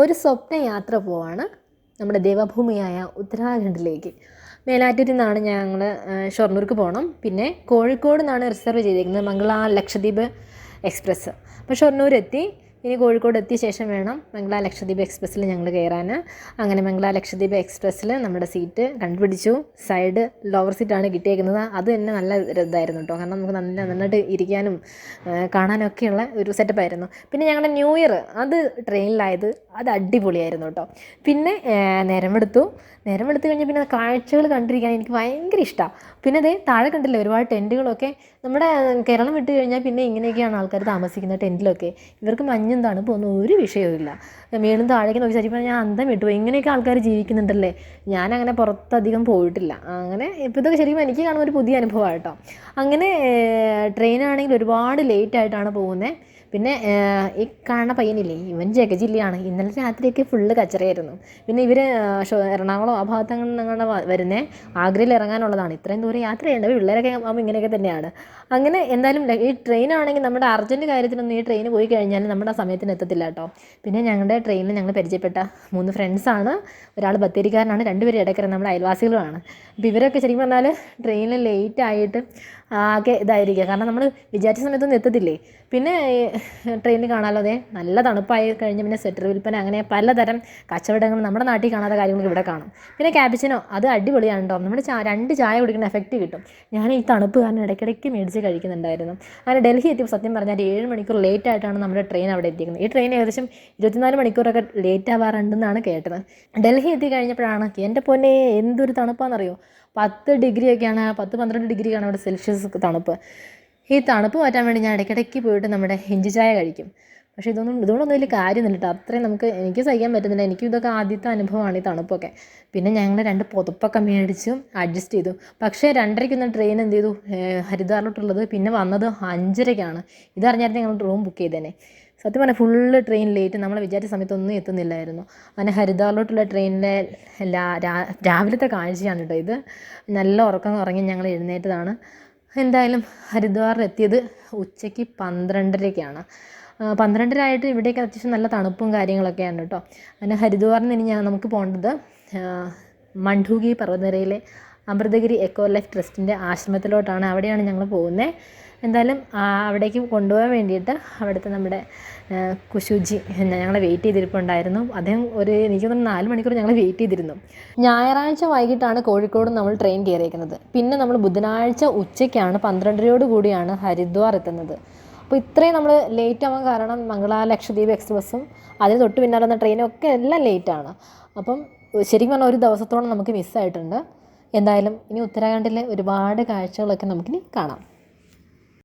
ഒരു സ്വപ്ന യാത്ര പോവാണ് നമ്മുടെ ദേവഭൂമിയായ ഉത്തരാഖണ്ഡിലേക്ക്. മേലാറ്റൂരിൽ നിന്നാണ് ഞങ്ങൾ ഷൊർണൂർക്ക് പോകണം പിന്നെ കോഴിക്കോട് നിന്നാണ് റിസർവ് ചെയ്തിരിക്കുന്നത് മംഗള ലക്ഷദ്വീപ് എക്സ്പ്രസ്. അപ്പോൾ ഷൊർണൂർ എത്തി ഇനി കോഴിക്കോട് എത്തിയ ശേഷം വേണം മംഗള ലക്ഷദ്വീപ് എക്സ്പ്രസ്സിൽ ഞങ്ങൾ കയറാൻ. അങ്ങനെ മംഗള ലക്ഷദ്വീപ് എക്സ്പ്രസ്സിൽ നമ്മുടെ സീറ്റ് കണ്ടുപിടിച്ചു. സൈഡ് ലോവർ സീറ്റാണ് കിട്ടിയേക്കുന്നത്. അത് തന്നെ നല്ല ഇതായിരുന്നു കേട്ടോ. കാരണം നമുക്ക് നല്ല നന്നായിട്ട് ഇരിക്കാനും കാണാനൊക്കെയുള്ള ഒരു സെറ്റപ്പായിരുന്നു പിന്നെ ഞങ്ങളുടെ ന്യൂ ഇയർ അത് ട്രെയിനിലായത്. അത് അടിപൊളിയായിരുന്നു കേട്ടോ. പിന്നെ നേരമെടുത്തു. നേരം എടുത്തു നേരം എടുത്തു കഴിഞ്ഞാൽ പിന്നെ കാഴ്ചകൾ കണ്ടിരിക്കാൻ എനിക്ക് ഭയങ്കര ഇഷ്ടമാണ് പിന്നെ അതേ താഴെ കണ്ടില്ലേ ഒരുപാട് ടെന്റുകളൊക്കെ നമ്മുടെ കേരളം വിട്ട് കഴിഞ്ഞാൽ പിന്നെ ഇങ്ങനെയൊക്കെയാണ് ആൾക്കാർ താമസിക്കുന്നത് ടെന്റിലൊക്കെ ഇവർക്ക് മഞ്ഞും തണുപ്പൊന്നും ഒരു വിഷയവുമില്ല വീണ്ടും താഴേക്ക് നോക്കി ശരിക്കും ഞാൻ അന്തം വിട്ടു ഇങ്ങനെയൊക്കെ ആൾക്കാർ ജീവിക്കുന്നുണ്ടല്ലേ? ഞാൻ ഞാനങ്ങനെ പുറത്തധികം പോയിട്ടില്ല. അങ്ങനെ ഇപ്പോൾ ഇതൊക്കെ ശരിക്കും എനിക്ക് കാണുന്ന ഒരു പുതിയ അനുഭവമാണ് കേട്ടോ. അങ്ങനെ ട്രെയിനാണെങ്കിൽ ഒരുപാട് ലേറ്റ് ആയിട്ടാണ് പോകുന്നത് പിന്നെ ഈ കാണുന്ന പയ്യനില്ലേ ഇവൻ ജഗജില്ലയാണ്. ഇന്നലെ രാത്രിയൊക്കെ ഫുള്ള് കച്ചറയായിരുന്നു. പിന്നെ ഇവർ എറണാകുളം ആ ഭാഗത്തങ്ങനെ നിങ്ങളുടെ വരുന്നേ. ആഗ്രയിൽ ഇറങ്ങാനുള്ളതാണ്. ഇത്രയും ദൂരം യാത്ര ചെയ്യേണ്ടത് പിള്ളേരൊക്കെ ആകുമ്പോൾ ഇങ്ങനെയൊക്കെ തന്നെയാണ്. അങ്ങനെ എന്തായാലും ഈ ഈ ട്രെയിനാണെങ്കിൽ നമ്മുടെ അർജന്റ് കാര്യത്തിനൊന്നും ഈ ട്രെയിൻ പോയി കഴിഞ്ഞാൽ നമ്മുടെ ആ സമയത്തിന് എത്തത്തില്ല കേട്ടോ. പിന്നെ ഞങ്ങളുടെ ട്രെയിനിൽ ഞങ്ങൾ പരിചയപ്പെട്ട മൂന്ന് ഫ്രണ്ട്സാണ് ഒരാൾ ബത്തേരിക്കാരനാണ്. രണ്ടുപേരും ഇടയ്ക്കര നമ്മുടെ അയൽവാസികളുമാണ്. അപ്പോൾ ഇവരൊക്കെ ശരിക്കും പറഞ്ഞാൽ ട്രെയിനിൽ ലേറ്റ് ആയിട്ട് ആകെ ഇതായിരിക്കുക. കാരണം നമ്മൾ വിചാരിച്ച സമയത്തൊന്നും എത്തത്തില്ലേ? പിന്നെ ട്രെയിനിൽ കാണാമല്ലോ അതെ നല്ല തണുപ്പായി കഴിഞ്ഞ് പിന്നെ സ്വെറ്റർ വിൽപ്പന അങ്ങനെ പലതരം കച്ചവടങ്ങൾ നമ്മുടെ നാട്ടിൽ കാണാത്ത കാര്യങ്ങൾ ഇവിടെ കാണും. പിന്നെ ക്യാബിച്ചിനോ അത് അടിപൊളിയാണ് കേട്ടോ നമ്മുടെ ചാ രണ്ട് ചായ കുടിക്കുന്ന എഫക്റ്റ് കിട്ടും. ഞാൻ ഈ തണുപ്പ് കാരണം ഇടയ്ക്കിടയ്ക്ക് മേടിച്ച് കഴിക്കുന്നുണ്ടായിരുന്നു. അങ്ങനെ ഡൽഹി എത്തിയപ്പോൾ സത്യം പറഞ്ഞാൽ ഏഴ് മണിക്കൂർ ലേറ്റ് ആയിട്ടാണ് നമ്മുടെ ട്രെയിൻ അവിടെ എത്തിക്കുന്നത് ഈ ട്രെയിൻ ഏകദേശം ഇരുപത്തിനാല് മണിക്കൂറൊക്കെ ലേറ്റ് ആവാറുണ്ടെന്നാണ് കേട്ടത്. ഡൽഹി എത്തി കഴിഞ്ഞപ്പോഴാണ് എന്റെ പൊന്നെ എന്തൊരു തണുപ്പാണെന്നറിയോ പത്ത് ഡിഗ്രിയൊക്കെയാണ് പത്ത് പന്ത്രണ്ട് ഡിഗ്രിയാണ് ഇവിടെ സെൽഷ്യസ് തണുപ്പ്. ഈ തണുപ്പ് മാറ്റാൻ വേണ്ടി ഞാൻ ഇടയ്ക്കിടയ്ക്ക് പോയിട്ട് നമ്മുടെ ഇഞ്ചി ചായ കഴിക്കും. പക്ഷേ ഇതൊന്നും ഇതുകൊണ്ടൊന്നും വലിയ കാര്യമൊന്നുമില്ല കേട്ടോ. അത്രയും നമുക്ക് എനിക്ക് സഹിക്കാൻ പറ്റുന്നില്ല. എനിക്കും ഇതൊക്കെ ആദ്യത്തെ അനുഭവമാണ് ഈ തണുപ്പൊക്കെ. പിന്നെ ഞങ്ങൾ രണ്ട് പുതപ്പൊക്കെ മേടിച്ചു അഡ്ജസ്റ്റ് ചെയ്തു. പക്ഷേ രണ്ടരയ്ക്കൊന്ന് ട്രെയിൻ എന്ത് ചെയ്തു? ഹരിദ്വാറിലോട്ടുള്ളത്. പിന്നെ വന്നത് അഞ്ചരയ്ക്കാണ്. ഇതറിഞ്ഞായിരുന്നു ഞങ്ങൾ റൂം ബുക്ക് ചെയ്തേനെ. സത്യം പറഞ്ഞാൽ ഫുള്ള് ട്രെയിൻ ലേറ്റ് നമ്മൾ വിചാരിച്ച സമയത്തൊന്നും എത്തുന്നില്ലായിരുന്നു. അങ്ങനെ ഹരിദ്വാറിലോട്ടുള്ള ട്രെയിനിലെ എല്ലാ രാവിലത്തെ കാഴ്ചയാണ് കേട്ടോ ഇത്. നല്ല ഉറക്കം ഉറങ്ങി ഞങ്ങൾ എഴുന്നേറ്റതാണ്. എന്തായാലും ഹരിദ്വാറിൽ എത്തിയത് ഉച്ചയ്ക്ക് പന്ത്രണ്ടരയ്ക്കാണ്. പന്ത്രണ്ടരായിട്ട് ഇവിടെയൊക്കെ അത്യാവശ്യം നല്ല തണുപ്പും കാര്യങ്ങളൊക്കെയാണ് കേട്ടോ. അങ്ങനെ ഹരിദ്വാറിന് ഇനി ഞാൻ നമുക്ക് പോകേണ്ടത് മണ്ഡൂഗി പർവതനിരയിലെ അമൃതഗിരി എക്കോ ലൈഫ് ട്രസ്റ്റിന്റെ ആശ്രമത്തിലോട്ടാണ് അവിടെയാണ് ഞങ്ങൾ പോകുന്നത് എന്തായാലും അവിടേക്ക് കൊണ്ടുപോകാൻ വേണ്ടിയിട്ട് അവിടുത്തെ നമ്മുടെ കുശുജി ഞങ്ങളെ വെയിറ്റ് ചെയ്തിരിപ്പുണ്ടായിരുന്നു. അദ്ദേഹം ഒരു എനിക്ക് തോന്നുന്നു നാല് മണിക്കൂർ ഞങ്ങൾ വെയിറ്റ് ചെയ്തിരുന്നു. ഞായറാഴ്ച വൈകിട്ടാണ് കോഴിക്കോട് നമ്മൾ ട്രെയിൻ കയറിയേക്കുന്നത്. പിന്നെ നമ്മൾ ബുധനാഴ്ച ഉച്ചയ്ക്കാണ് പന്ത്രണ്ടരയോട് കൂടിയാണ് ഹരിദ്വാർ എത്തുന്നത്. അപ്പോൾ ഇത്രയും നമ്മൾ ലേറ്റ് ആവാൻ കാരണം മംഗള ലക്ഷദ്വീപ് എക്സ്പ്രസ്സും അതിന് തൊട്ട് പിന്നാലെ വന്ന ട്രെയിനും ഒക്കെ എല്ലാം ലേറ്റാണ് അപ്പം ശരിക്കും പറഞ്ഞാൽ ഒരു ദിവസത്തോളം നമുക്ക് മിസ്സായിട്ടുണ്ട് എന്തായാലും ഇനി ഉത്തരാഖണ്ഡിലെ ഒരുപാട് കാഴ്ചകളൊക്കെ നമുക്കിനി കാണാം.